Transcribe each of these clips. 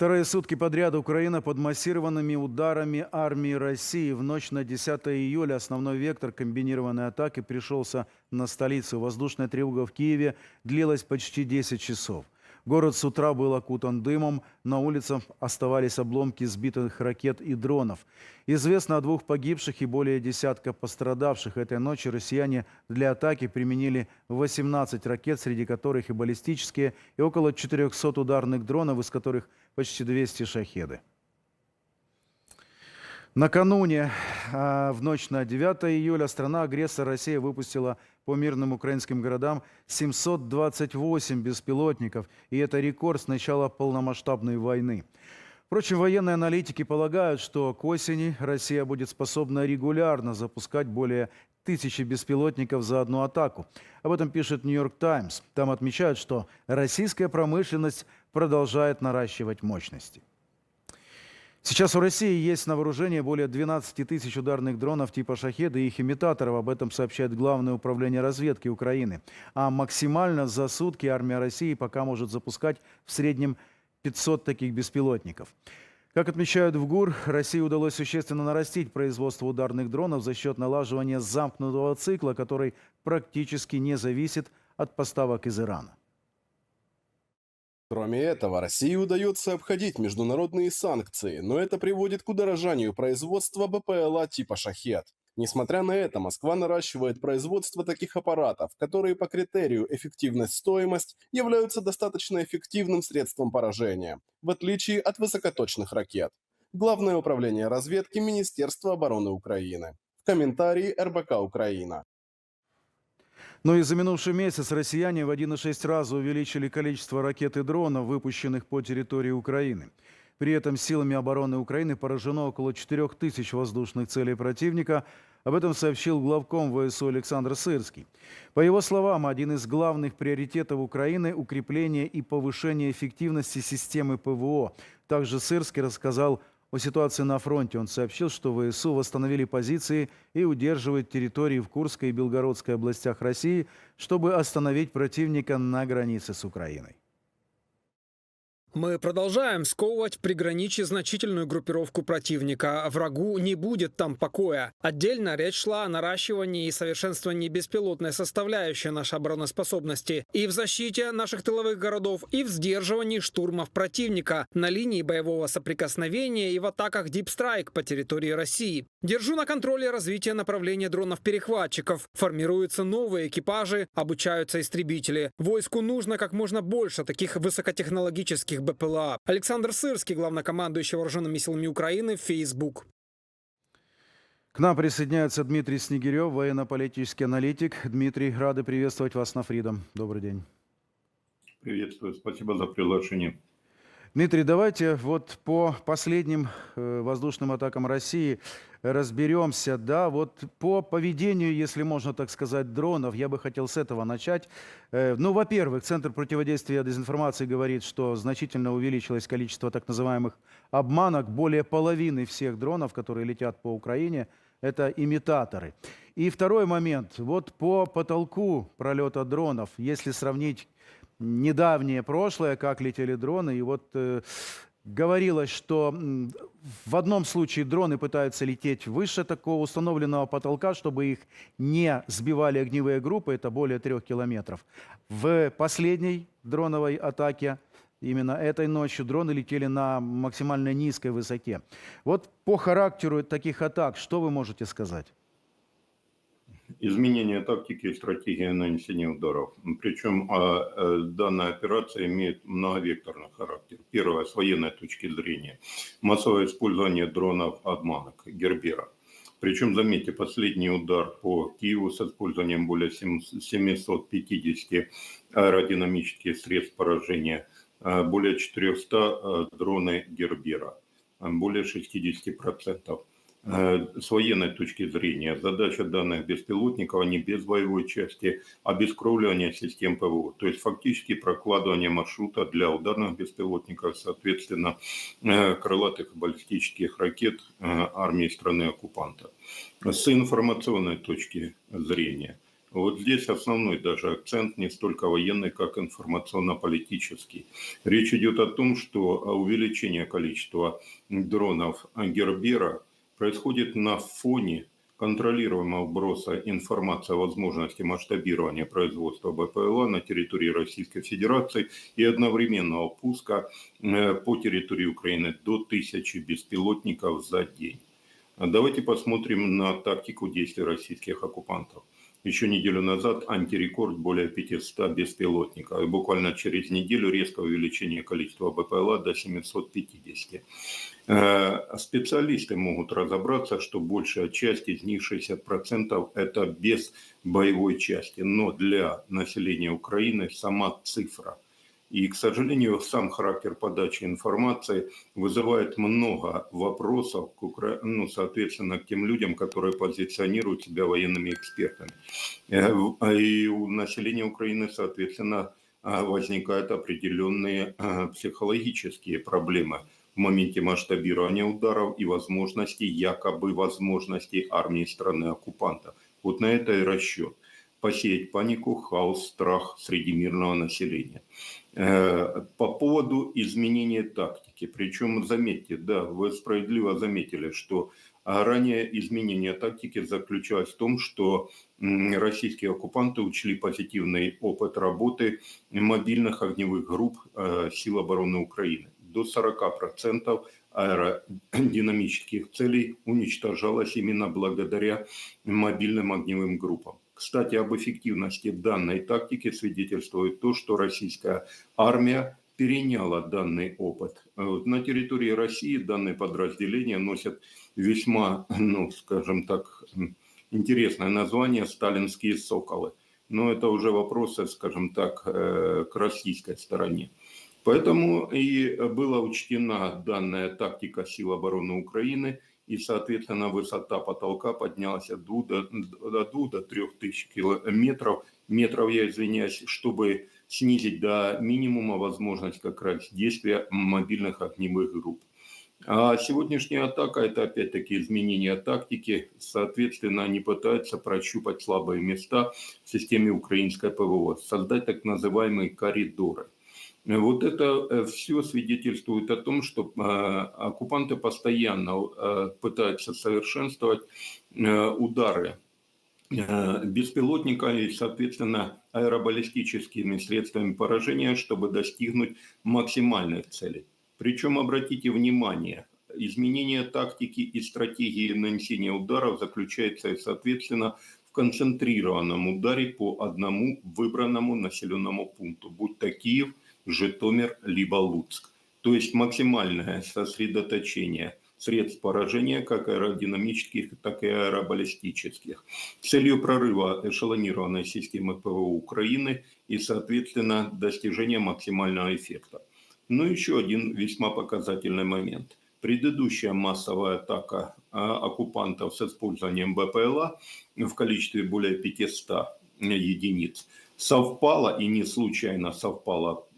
Вторые сутки подряд Украина под массированными ударами армии России. В ночь на 10 июля основной вектор комбинированной атаки пришелся на столицу. Воздушная тревога в Киеве длилась почти 10 часов. Город с утра был окутан дымом, на улицах оставались обломки сбитых ракет и дронов. Известно о двух погибших и более десятка пострадавших. Этой ночью россияне для атаки применили 18 ракет, среди которых и баллистические, и около 400 ударных дронов, из которых почти 200 шахеды. Накануне, а, в ночь на 9 июля, страна-агрессор Россия выпустила по мирным украинским городам 728 беспилотников, и это рекорд с начала полномасштабной войны. Впрочем, военные аналитики полагают, что к осени Россия будет способна регулярно запускать более тысячи беспилотников за одну атаку. Об этом пишет «Нью-Йорк Таймс». Там отмечают, что российская промышленность продолжает наращивать мощности. Сейчас у России есть на вооружении более 12 тысяч ударных дронов типа «Шахеда» и их имитаторов. Об этом сообщает Главное управление разведки Украины. А максимально за сутки армия России пока может запускать в среднем 500 таких беспилотников. Как отмечают в ГУР, России удалось существенно нарастить производство ударных дронов за счет налаживания замкнутого цикла, который практически не зависит от поставок из Ирана. Кроме этого, России удается обходить международные санкции, но это приводит к удорожанию производства БПЛА типа «Шахет». Несмотря на это, Москва наращивает производство таких аппаратов, которые по критерию эффективность-стоимость являются достаточно эффективным средством поражения, в отличие от высокоточных ракет. Главное управление разведки Министерства обороны Украины. В комментарии РБК Украина. Но и за минувший месяц россияне в 1,6 раза увеличили количество ракет и дронов, выпущенных по территории Украины. При этом силами обороны Украины поражено около 4 тысяч воздушных целей противника. Об этом сообщил главком ВСУ Александр Сырский. По его словам, один из главных приоритетов Украины – укрепление и повышение эффективности системы ПВО. Также Сырский рассказал о ситуации на фронте он сообщил, что ВСУ восстановили позиции и удерживают территории в Курской и Белгородской областях России, чтобы остановить противника на границе с Украиной. Мы продолжаем сковывать в приграничье значительную группировку противника. Врагу не будет там покоя. Отдельно речь шла о наращивании и совершенствовании беспилотной составляющей нашей обороноспособности и в защите наших тыловых городов, и в сдерживании штурмов противника на линии боевого соприкосновения и в атаках Deep Strike по территории России. Держу на контроле развитие направления дронов-перехватчиков. Формируются новые экипажи, обучаются истребители. Войску нужно как можно больше таких высокотехнологических БПЛА. Александр Сырский, главнокомандующий вооруженными силами Украины, Facebook. К нам присоединяется Дмитрий Снегирев, военно-политический аналитик. Дмитрий, рады приветствовать вас на Фридом. Добрый день. Приветствую, спасибо за приглашение. Дмитрий, давайте вот по последним э, воздушным атакам России разберемся. Да, вот по поведению, если можно так сказать, дронов, я бы хотел с этого начать. Э, ну, во-первых, Центр противодействия дезинформации говорит, что значительно увеличилось количество так называемых обманок. Более половины всех дронов, которые летят по Украине, это имитаторы. И второй момент. Вот по потолку пролета дронов, если сравнить недавнее прошлое, как летели дроны, и вот э, говорилось, что в одном случае дроны пытаются лететь выше такого установленного потолка, чтобы их не сбивали огневые группы, это более трех километров. В последней дроновой атаке Именно этой ночью дроны летели на максимально низкой высоте. Вот по характеру таких атак, что вы можете сказать? Изменение тактики и стратегии нанесения ударов. Причем а, э, данная операция имеет многовекторный характер. Первое, с военной точки зрения, массовое использование дронов обманок, Гербера. Причем, заметьте, последний удар по Киеву с использованием более 750 аэродинамических средств поражения, э, более 400 э, дроны Гербера, более 60%. Э, с военной точки зрения задача данных беспилотников, они без боевой части, обескровливание систем ПВО, то есть фактически прокладывание маршрута для ударных беспилотников, соответственно, э, крылатых баллистических ракет э, армии страны-оккупанта. С информационной точки зрения, Вот здесь основной даже акцент не столько военный, как информационно-политический. Речь идет о том, что увеличение количества дронов Гербера происходит на фоне контролируемого вброса информации о возможности масштабирования производства БПЛА на территории Российской Федерации и одновременного пуска э, по территории Украины до тысячи беспилотников за день. Давайте посмотрим на тактику действий российских оккупантов. Еще неделю назад антирекорд более 500 беспилотников. И буквально через неделю резкое увеличение количества БПЛА до 750. Э, Специалисты могут разобраться, что большая часть из них, 60%, это без боевой части. Но для населения Украины сама цифра – и, к сожалению, сам характер подачи информации вызывает много вопросов, к Укра... ну, соответственно, к тем людям, которые позиционируют себя военными экспертами. Э, в- И у населения Украины, соответственно, а, возникают определенные а, психологические проблемы в моменте масштабирования ударов и возможностей, якобы возможностей армии страны-оккупанта. Вот на это и расчет. Посеять панику, хаос, страх среди мирного населения. Э, По поводу изменения тактики, причем заметьте, да, вы справедливо заметили, что а, ранее изменение тактики заключалось в том, что российские оккупанты учли позитивный опыт работы мобильных огневых групп э, сил обороны Украины. До 40% аэродинамических целей уничтожалось именно благодаря мобильным огневым группам. Кстати, об эффективности данной тактики свидетельствует то, что российская армия переняла данный опыт. Э, На территории России данные подразделения носят весьма, ну, скажем так, интересное название «сталинские соколы». Но это уже вопросы, скажем так, э, к российской стороне. Поэтому и была учтена данная тактика сил обороны Украины, и, соответственно, высота потолка поднялась от 2 до, до, 2 до 3 тысяч километров, метров, я извиняюсь, чтобы снизить до минимума возможность как раз действия мобильных огневых групп. А сегодняшняя атака – это опять-таки изменение тактики. Соответственно, они пытаются прощупать слабые места в системе украинской ПВО, создать так называемые коридоры. Вот это все свидетельствует о том, что э, оккупанты постоянно э, пытаются совершенствовать э, удары э, беспилотниками и, соответственно, аэробаллистическими средствами поражения, чтобы достигнуть максимальных целей. Причем, обратите внимание, изменение тактики и стратегии нанесения ударов заключается, соответственно, в концентрированном ударе по одному выбранному населенному пункту, будь то Киев, Житомир, либо Луцк. То есть максимальное сосредоточение средств поражения, как аэродинамических, так и аэробаллистических, целью прорыва эшелонированной системы ПВО Украины и, соответственно, достижения максимального эффекта. Но еще один весьма показательный момент. Предыдущая массовая атака а, оккупантов с использованием БПЛА в количестве более 500 единиц совпала и не случайно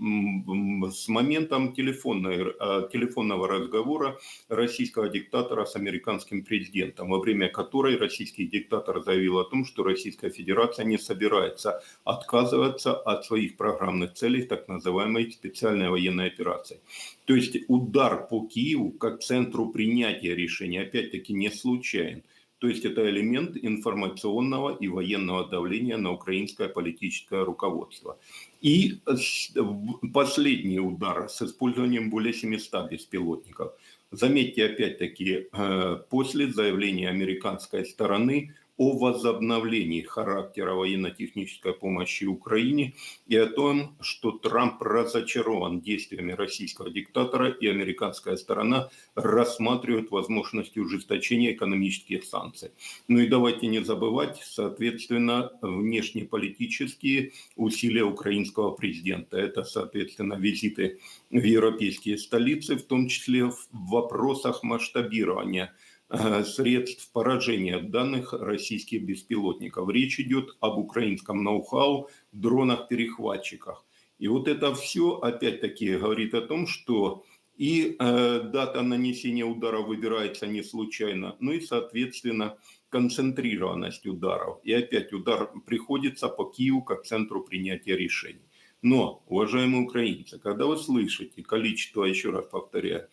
м, с моментом телефонной, э, телефонного разговора российского диктатора с американским президентом, во время которой российский диктатор заявил о том, что Российская Федерация не собирается отказываться от своих программных целей так называемой специальной военной операции. То есть удар по Киеву как центру принятия решения, опять-таки, не случайен. То есть это элемент информационного и военного давления на украинское политическое руководство. И с- в- последний удар с использованием более 700 беспилотников. Заметьте, опять-таки, э, после заявления американской стороны о возобновлении характера военно-технической помощи Украине и о том, что Трамп разочарован действиями российского диктатора и американская сторона рассматривает возможности ужесточения экономических санкций. Ну и давайте не забывать, соответственно, внешнеполитические усилия украинского президента. Это, соответственно, визиты в европейские столицы, в том числе в вопросах масштабирования средств поражения данных российских беспилотников. Речь идет об украинском ноу-хау, дронах-перехватчиках. И вот это все, опять-таки, говорит о том, что И э, дата нанесения удара выбирается не случайно, ну и, соответственно, концентрированность ударов. И опять удар приходится по Киеву как центру принятия решений. Но, уважаемые украинцы, когда вы слышите количество, еще раз повторяю,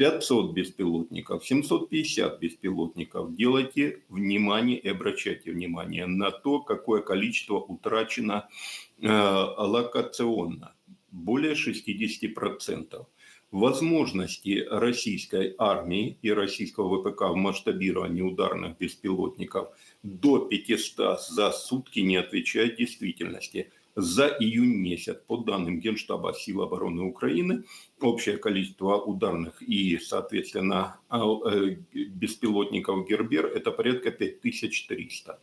500 беспилотников, 750 беспилотников, делайте внимание и обращайте внимание на то, какое количество утрачено э, локационно. Более 60%. Возможности российской армии и российского ВПК в масштабировании ударных беспилотников до 500 за сутки не отвечают действительности. За июнь месяц, по данным Генштаба сил обороны Украины, общее количество ударных и, соответственно, а, э, беспилотников Гербер – это порядка 5300.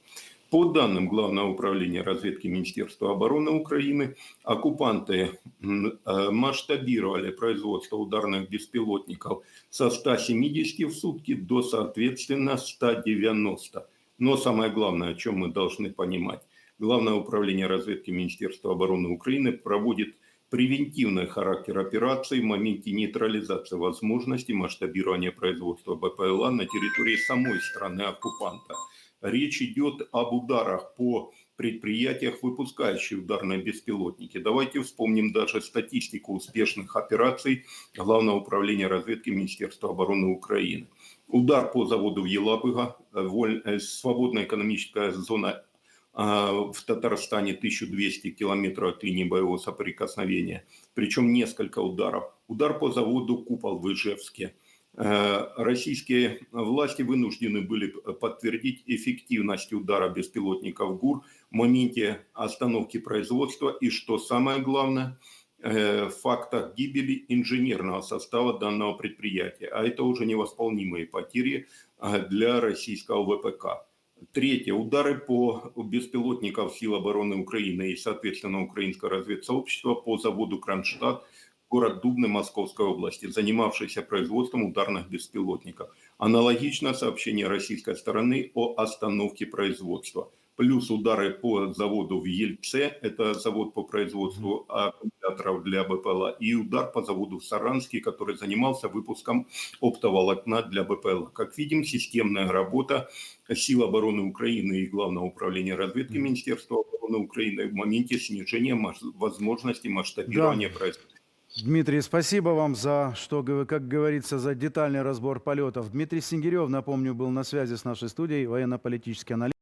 По данным Главного управления разведки Министерства обороны Украины, оккупанты э, масштабировали производство ударных беспилотников со 170 в сутки до, соответственно, 190. Но самое главное, о чем мы должны понимать, Главное управление разведки Министерства обороны Украины проводит превентивный характер операции в моменте нейтрализации возможности масштабирования производства БПЛА на территории самой страны оккупанта. Речь идет об ударах по предприятиях, выпускающих ударные беспилотники. Давайте вспомним даже статистику успешных операций Главного управления разведки Министерства обороны Украины. Удар по заводу в Елабыга, воль- э, свободная экономическая зона в Татарстане 1200 километров от линии боевого соприкосновения, причем несколько ударов. Удар по заводу «Купол» в Ижевске. Э, Российские власти вынуждены были подтвердить эффективность удара беспилотников ГУР в моменте остановки производства и, что самое главное, э, фактах гибели инженерного состава данного предприятия. А это уже невосполнимые потери э, для российского ВПК. Третье. Удары по беспилотникам сил обороны Украины и, соответственно, украинского разведсообщества по заводу Кронштадт, город Дубны Московской области, занимавшийся производством ударных беспилотников. Аналогично сообщение российской стороны о остановке производства. Плюс удары по заводу в Ельце, это завод по производству аккумуляторов для БПЛА, и удар по заводу в Саранске, который занимался выпуском оптоволокна для БПЛА. Как видим, системная работа сил обороны Украины и Главного управления разведки. Министерства обороны Украины в моменте снижения возможности масштабирования производства. Дмитрий, спасибо вам за, что, как говорится, за детальный разбор полетов. Дмитрий Сингирев, напомню, был на связи с нашей студией, военно-политический аналитик.